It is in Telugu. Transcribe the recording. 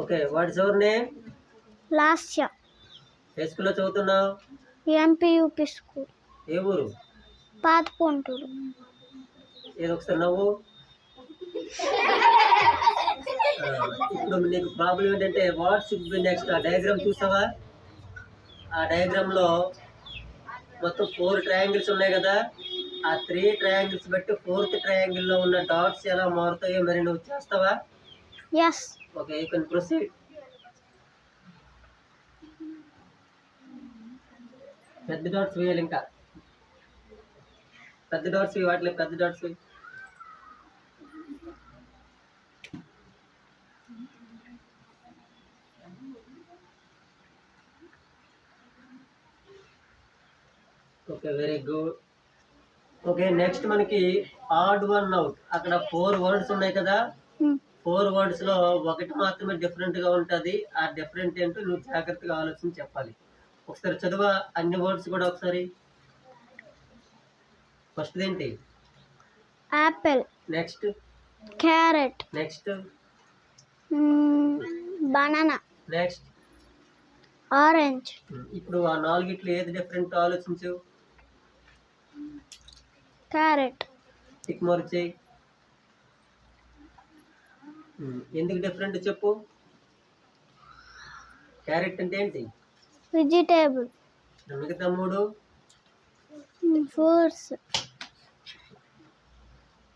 Okay what is your name? Lasya. ఏ స్కూల్లో చదువుతున్నావు? MPUP school. ఏ ఊరు? పాత పొంటూరు ఏదో ఒకసారి నవ్వు. ఇప్పుడు నీకు ప్రాబ్లం ఏంటంటే వాట్ షుడ్ బి నెక్స్ట్ ఆ డయాగ్రామ్ చూసావా? ఆ డయాగ్రామ్లో మొత్తం ఫోర్ ట్రయాంగిల్స్ ఉన్నాయి కదా. ఆ త్రీ ట్రయాంగిల్స్ బట్టి ఫోర్త్ ట్రయాంగిల్లో ఉన్న డాట్స్ ఎలా మారుతాయో మరి నువ్వు చేస్తావా? Yes. Okay, you can proceed. పెద్ద డాట్స్ వేయాలి ఇంకా. పెద్ద డాట్స్ వేయి వాటిలో పెద్ద dots okay very good okay next మనకి ఆడ్ వన్ అవుట్ అక్కడ ఫోర్ వర్డ్స్ ఉన్నాయి కదా. ఫోర్ వర్డ్స్లో ఒకటి మాత్రమే డిఫరెంట్గా ఉంటది. ఆ డిఫరెంట్ ఏంటో నువ్వు జాగ్రత్తగా ఆలోచించి చెప్పాలి. ఒకసారి చదువు అన్ని వర్డ్స్ కూడా ఒకసారి. ఫస్ట్ ఏంటి? Apple next carrot next banana next orange ఇప్పుడు ఆ నాలుగిట్లో ఏది డిఫరెంట్ ఆలోచించు? క్యారెట్ టిక్ మార్క్ చేయి. ఉమ్, ఎందుకు డిఫరెంట్ చెప్పు? క్యారెట్ అంటే ఏంటి? వెజిటేబుల్ మిగతా మూడు ఫ్రూట్స్